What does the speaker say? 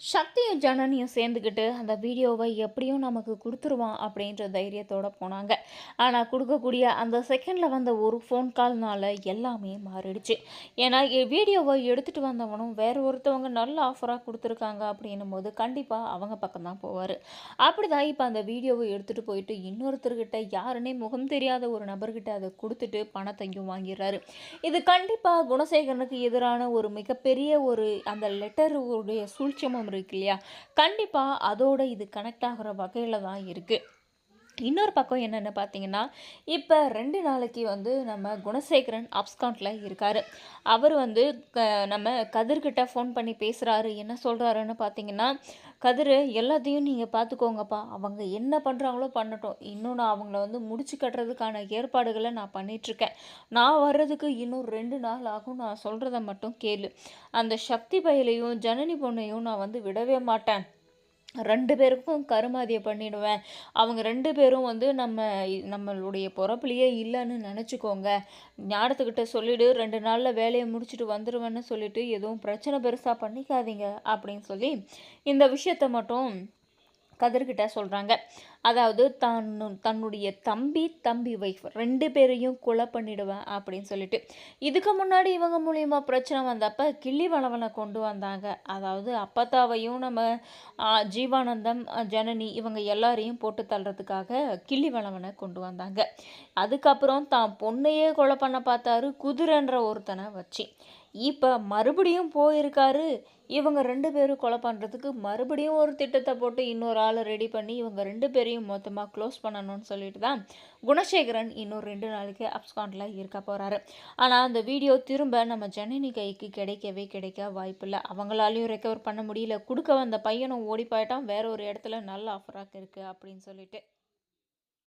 சக்தியும் ஜனனியும் சேர்ந்துக்கிட்டு அந்த வீடியோவை எப்படியும் நமக்கு கொடுத்துருவான் அப்படின்ற தைரியத்தோடு போனாங்க. ஆனால் கொடுக்கக்கூடிய அந்த செகண்டில் வந்த ஒரு ஃபோன் கால்னால் எல்லாமே மாறிடுச்சு. ஏன்னா வீடியோவை எடுத்துகிட்டு வந்தவனும் வேறு ஒருத்தவங்க நல்ல ஆஃபராக கொடுத்துருக்காங்க அப்படின்னும் போது கண்டிப்பாக அவங்க பக்கம் தான் போவார். அப்படி தான் இப்போ அந்த வீடியோவை எடுத்துகிட்டு போயிட்டு இன்னொருத்தர்கிட்ட யாருன்னே முகம் தெரியாத ஒரு நபர்கிட்ட அதை கொடுத்துட்டு பணத்தையும் வாங்கிடுறாரு. இது கண்டிப்பாக குணசேகரனுக்கு எதிரான ஒரு மிகப்பெரிய ஒரு அந்த லெட்டருடைய சூழ்ச்சியமும் இருக்கு இல்லையா? கண்டிப்பாக அதோட இது கனெக்ட் ஆகிற வகையில் தான் இருக்குது இன்னொரு பக்கம் என்னென்னு பார்த்தீங்கன்னா இப்போ ரெண்டு நாளைக்கு வந்து நம்ம குணசேகரன் அப்ஸ்காண்டில் இருக்கார். அவர் வந்து க நம்ம கதிர்கிட்ட ஃபோன் பண்ணி பேசுகிறாரு என்ன சொல்கிறாருன்னு பார்த்தீங்கன்னா கதிர் எல்லாத்தையும் நீங்கள் பார்த்துக்கோங்கப்பா. அவங்க என்ன பண்ணுறாங்களோ பண்ணட்டும். இன்னும் நான் அவங்கள வந்து முடிச்சு கட்டுறதுக்கான ஏற்பாடுகளை நான் பண்ணிகிட்ருக்கேன் நான் வர்றதுக்கு இன்னும் ரெண்டு நாள் ஆகும் நான் சொல்கிறத மட்டும் கேளு. அந்த சக்தி பயலையும் ஜனனி பொண்ணையும் நான் வந்து விடவே மாட்டேன். ரெண்டு பேருக்கும் கருமாதியை பண்ணிடுவேன். அவங்க ரெண்டு பேரும் வந்து நம்ம நம்மளுடைய பிறப்புலையே இல்லைன்னு நினச்சிக்கோங்க. ஞானத்துக்கிட்ட சொல்லிவிடு ரெண்டு நாளில் வேலையை முடிச்சுட்டு வந்துடுவேன்னு சொல்லிவிட்டு எதுவும் பிரச்சனை பெருசாக பண்ணிக்காதீங்க அப்படின்னு சொல்லி இந்த விஷயத்த மட்டும் கதிர்கிட்ட சொல்கிறாங்க அதாவது தன் தன்னுடைய தம்பி தம்பி ஒய்ஃப் ரெண்டு பேரையும் கொலை பண்ணிடுவேன் அப்படின்னு சொல்லிட்டு. இதுக்கு முன்னாடி இவங்க மூலியமாக பிரச்சனை வந்தப்ப கிள்ளி வளவனை கொண்டு வந்தாங்க. அதாவது அப்பத்தாவையும் நம்ம ஜீவானந்தம் ஜனனி இவங்க எல்லாரையும் போட்டு தள்ளுறதுக்காக கிள்ளி வளவனை கொண்டு வந்தாங்க. அதுக்கப்புறம் தான் பொண்ணையே கொலை பண்ண பார்த்தாரு குதிரைன்ற ஒருத்தனை வச்சு. இப்போ மறுபடியும் போயிருக்காரு. இவங்க ரெண்டு பேரும் கொலை பண்ணுறதுக்கு மறுபடியும் ஒரு திட்டத்தை போட்டு இன்னொரு ஆளை ரெடி பண்ணி இவங்க ரெண்டு பேரையும் மொத்தமாக க்ளோஸ் பண்ணணும்னு சொல்லிட்டு தான் குணசேகரன் இன்னும் ரெண்டு நாளைக்கு அப்ஸ்காண்டில் இருக்க போகிறாரு ஆனால் அந்த வீடியோ திரும்ப நம்ம ஜனனி கைக்கு கிடைக்கவே கிடைக்க வாய்ப்பில்லை. அவங்களாலையும் ரெக்கவர் பண்ண முடியல. கொடுக்க வந்த பையனும் ஓடி போயிட்டான். வேற ஒரு இடத்துல நல்ல ஆஃபராக இருக்குது அப்படின்னு சொல்லிட்டு.